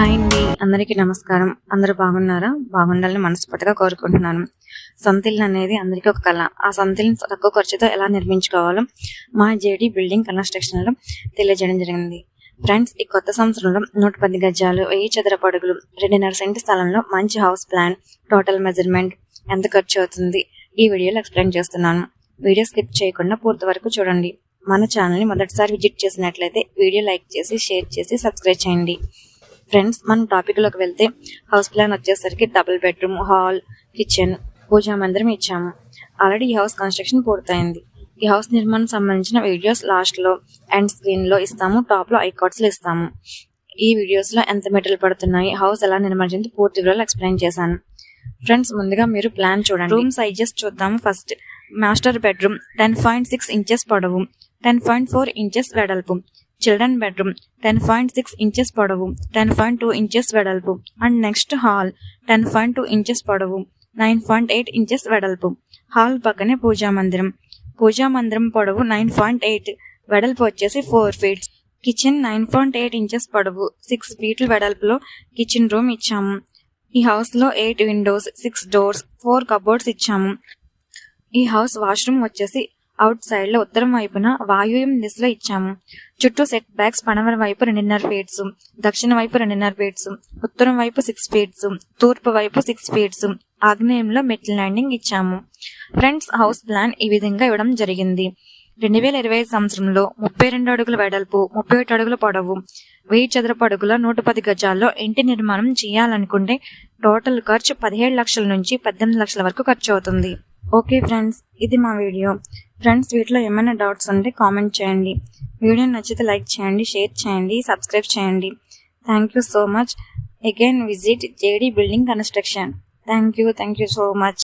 Hi అండి. అందరికీ నమస్కారం. అందరూ బాగున్నారా? బాగుండాలని మనస్ఫూర్తిగా కోరుకుంటున్నాను. సంతిల్ని అనేది అందరికీ ఒక కళ. ఆ సంతిల్ని తక్కువ ఖర్చుతో ఎలా నిర్మించుకోవాలో మా జేడి బిల్డింగ్ కన్స్ట్రక్షన్లో తెలియజేయడం జరిగింది. ఫ్రెండ్స్ ఈ కొత్త సంవత్సరంలో నూట పది గజాలు వెయ్యి చదరపు అడుగులు రెండున్నర సెంటు స్థలంలో మంచి హౌస్ ప్లాన్ టోటల్ మెజర్మెంట్ ఎంత ఖర్చు అవుతుంది? ఈ వీడియోలో ఎక్స్ప్లెయిన్ చేస్తున్నాను. వీడియో స్కిప్ చేయకుండా పూర్తి వరకు చూడండి. మన ఛానల్ని మొదటిసారి విజిట్ చేసినట్లయితే వీడియో లైక్ చేసి షేర్ చేసి సబ్స్క్రైబ్ చేయండి. ఫ్రెండ్స్ మనం టాపిక్లోకి వెళ్తే హౌస్ ప్లాన్ వచ్చేసరికి double bedroom hall kitchen puja మందిరం ఇచ్చాము. ఆల్రెడీ ఈ హౌస్ కన్స్ట్రక్షన్ పూర్తయింది. ఈ హౌస్ నిర్మాణం సంబంధించిన వీడియోస్ లాస్ట్లో అండ్ స్క్రీన్లో ఇస్తాము. టాప్లో ఐకార్డ్స్లో ఇస్తాము. ఈ వీడియోస్లో ఎంత మెటీరియల్ పడుతున్నాయి హౌస్ ఎలా నిర్మించింది పూర్తి వివరాలు ఎక్స్ప్లెయిన్ చేశాను. ఫ్రెండ్స్ ముందుగా మీరు ప్లాన్ చూడండి. రూమ్ సైజెస్ చూద్దాము first master bedroom ten point six inches పొడవు టెన్ పాయింట్ ఫోర్ ఇంచెస్ వెడల్పు. Children bedroom ten point six inches పొడవు టెన్ పాయింట్ టూ ఇంచెస్ వెడల్పు. And next hall ten point two inches పొడవు nine point eight inches వెడల్పు. Hall పక్కనే పూజా మందిరం. పూజా మందిరం పొడవు నైన్ పాయింట్ ఎయిట్ వెడల్పు వచ్చేసి four feets kitchen nine point eight inches పొడవు సిక్స్ ఫీట్ల వెడల్పులో కిచెన్ రూమ్ ఇచ్చాము. ఈ హౌస్లో eight windows six doors four cupboards ఇచ్చాము. ఈ హౌస్ వాష్రూమ్ వచ్చేసి అవుట్ సైడ్లో ఉత్తరం వైపున వాయువ్యం దిశలో ఇచ్చాము. చుట్టూ సెట్ బ్యాక్స్ పడమర వైపు రెండున్నర ఫీట్స్ దక్షిణ వైపు రెండున్నర ఫీట్స్ ఉత్తరం వైపు సిక్స్ ఫీట్స్ తూర్పు వైపు సిక్స్ ఫీట్స్ ఆగ్నేయంలో మెట్ల ల్యాండింగ్ ఇచ్చాము. ఫ్రెండ్స్ హౌస్ ప్లాన్ ఈ విధంగా ఇవ్వడం జరిగింది. రెండు వేల ఇరవై ఐదు సంవత్సరంలో ముప్పై రెండు అడుగుల వెడల్పు ముప్పై ఒకటి అడుగుల పొడవు వెయ్యి చదరపు అడుగుల నూట పది గజాల్లో ఇంటి నిర్మాణం చేయాలనుకుంటే టోటల్ ఖర్చు పదిహేడు లక్షల నుంచి పద్దెనిమిది లక్షల వరకు ఖర్చు అవుతుంది. ఓకే ఫ్రెండ్స్ ఇది మా వీడియో ఫ్రెండ్స్ వీటిలో ఏమైనా డౌట్స్ ఉంటే కామెంట్ చేయండి. వీడియో నచ్చితే లైక్ చేయండి షేర్ చేయండి సబ్స్క్రైబ్ చేయండి. Thank you so much again visit JD building construction thank you thank you so much